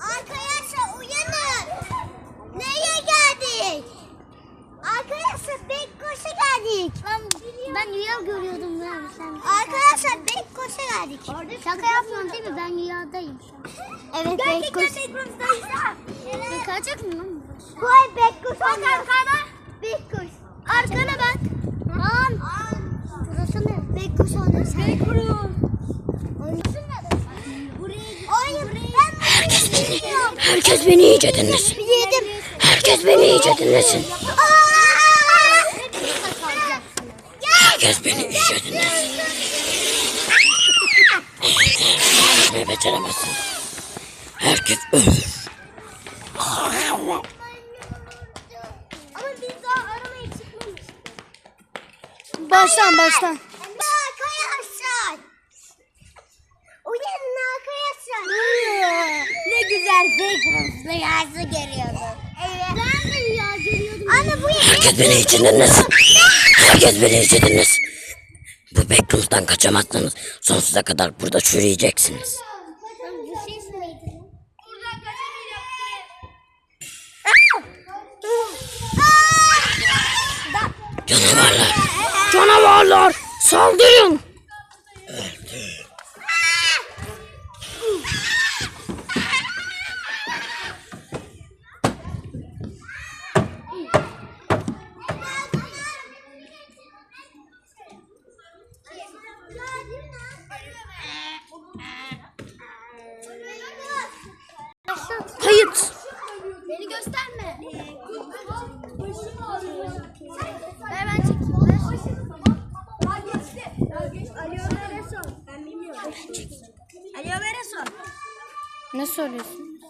Arkadaşlar uyanın. Nereye geldik? Arkadaşlar Bekkoş'a geldik. Ben, ben rüya görüyordum ben. Sen, Arkadaşlar Bekkoş'a geldik. Şaka yapmıyorsun değil mi? Ben rüyadayım şu an. Evet Bekkoş. Kaçacak mı lan? Koy Bekkoş. Bak arkana. Bekkoş. Arkana bak. Lan! Burası ne? Bekkoş onu sen. Bekkoş. Hayır ben Herkes beni, herkes beni iyice dinlesin. yedim. Herkes beni iyice dinlesin. Herkes beni iyice dinlesin. Ne beceremezsin. Herkes ölür. Ama biz daha aramaya çıkmamıştık. Baştan baştan. Arkadaşlar. Uyanın arkadaşlar. ne Bekkoş rüyası görüyordum. Evet. Ben de rüya görüyordum. Anne bu Herkes beni dinlesin. Herkes beni dinlesin. Bu backroom'dan kaçamazsınız. Sonsuza kadar burada çürüyeceksiniz. Neydi? Canavarlar. Canavarlar. Saldırın. Gösterme. Ver ben çekeyim. Ver. Alo Vereson. Ne söylüyorsun?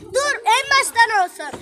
Dur en baştan olsun.